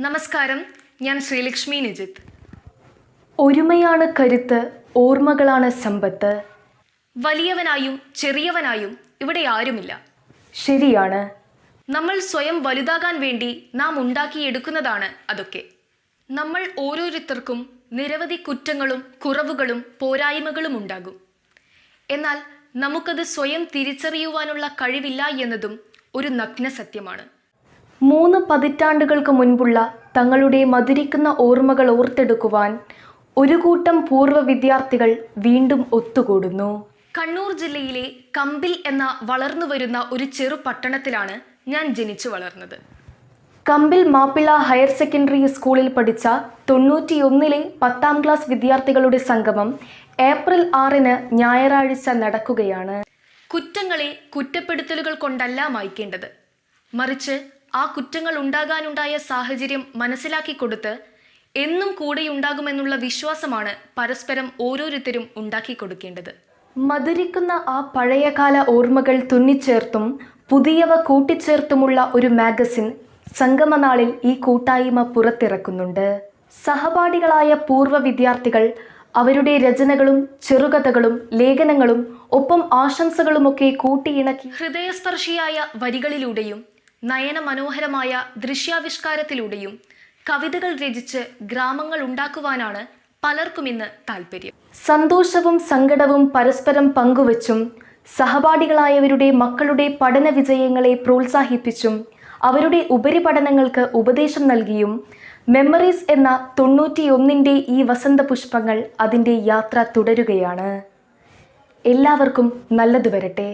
നമസ്കാരം ഞാൻ ശ്രീലക്ഷ്മി നിജിത്ത് ഒരുമയാണ് കരുത്ത് ഓർമ്മകളാണ് സമ്പത്ത്. വലിയവനായും ചെറിയവനായും ഇവിടെ ആരുമില്ല. ശരിയാണ്. നമ്മൾ സ്വയം വലുതാകാൻ വേണ്ടി നാം ഉണ്ടാക്കിയെടുക്കുന്നതാണ് അതൊക്കെ. നമ്മൾ ഓരോരുത്തർക്കും നിരവധി കുറ്റങ്ങളും കുറവുകളും പോരായ്മകളും ഉണ്ടാകും. എന്നാൽ നമുക്കത് സ്വയം തിരിച്ചറിയുവാനുള്ള കഴിവില്ല എന്നതും ഒരു നഗ്ന സത്യമാണ് മൂന്ന് പതിറ്റാണ്ടുകൾക്ക് മുൻപുള്ള തങ്ങളുടെ മധുരിക്കുന്ന ഓർമ്മകൾ ഓർത്തെടുക്കുവാൻ ഒരു കൂട്ടം പൂർവ വിദ്യാർത്ഥികൾ വീണ്ടും ഒത്തുകൂടുന്നു. കണ്ണൂർ ജില്ലയിലെ കമ്പിൽ എന്ന വളർന്നു വരുന്ന ഒരു ചെറു പട്ടണത്തിലാണ് ഞാൻ ജനിച്ചു വളർന്നത്. കമ്പിൽ മാപ്പിള ഹയർ സെക്കൻഡറി സ്കൂളിൽ പഠിച്ച തൊണ്ണൂറ്റിയൊന്നിലെ പത്താം ക്ലാസ് വിദ്യാർത്ഥികളുടെ സംഗമം ഏപ്രിൽ ആറിന് ഞായറാഴ്ച നടക്കുകയാണ്. കുറ്റങ്ങളെ കുറ്റപ്പെടുത്തലുകൾ കൊണ്ടല്ല മായ്ക്കേണ്ടത്. മറിച്ച് ആ കുറ്റങ്ങൾ ഉണ്ടാകാനുണ്ടായ സാഹചര്യം മനസ്സിലാക്കി കൊടുത്ത് എന്നും കൂടെയുണ്ടാകുമെന്നുള്ള വിശ്വാസമാണ് പരസ്പരം ഓരോരുത്തരും ഉണ്ടാക്കി കൊടുക്കേണ്ടത്. മധുരിക്കുന്ന ആ പഴയകാല ഓർമ്മകൾ തുന്നിച്ചേർത്തും പുതിയവ കൂട്ടിച്ചേർത്തുമുള്ള ഒരു മാഗസിൻ സംഗമനാളിൽ ഈ കൂട്ടായ്മ പുറത്തിറക്കുന്നുണ്ട്. സഹപാഠികളായ പൂർവ വിദ്യാർത്ഥികൾ അവരുടെ രചനകളും ചെറുകഥകളും ലേഖനങ്ങളും ഒപ്പം ആശംസകളുമൊക്കെ കൂട്ടിയിണക്കി ഹൃദയസ്പർശിയായ വരികളിലൂടെയും നയന മനോഹരമായ ദൃശ്യാവിഷ്കാരത്തിലൂടെയും കവിതകൾ രചിച്ച് ഗ്രാമങ്ങൾ ഉണ്ടാക്കുവാനാണ് പലർക്കും ഇന്ന് താല്പര്യം സന്തോഷവും സങ്കടവും പരസ്പരം പങ്കുവച്ചും സഹപാഠികളായവരുടെ മക്കളുടെ പഠന വിജയങ്ങളെ പ്രോത്സാഹിപ്പിച്ചും അവരുടെ ഉപരിപഠനങ്ങൾക്ക് ഉപദേശം നൽകിയും മെമ്മറീസ് എന്ന തൊണ്ണൂറ്റിയൊന്നിന്റെ ഈ വസന്ത പുഷ്പങ്ങൾ അതിന്റെ യാത്ര തുടരുകയാണ്. എല്ലാവർക്കും നല്ലത് വരട്ടെ.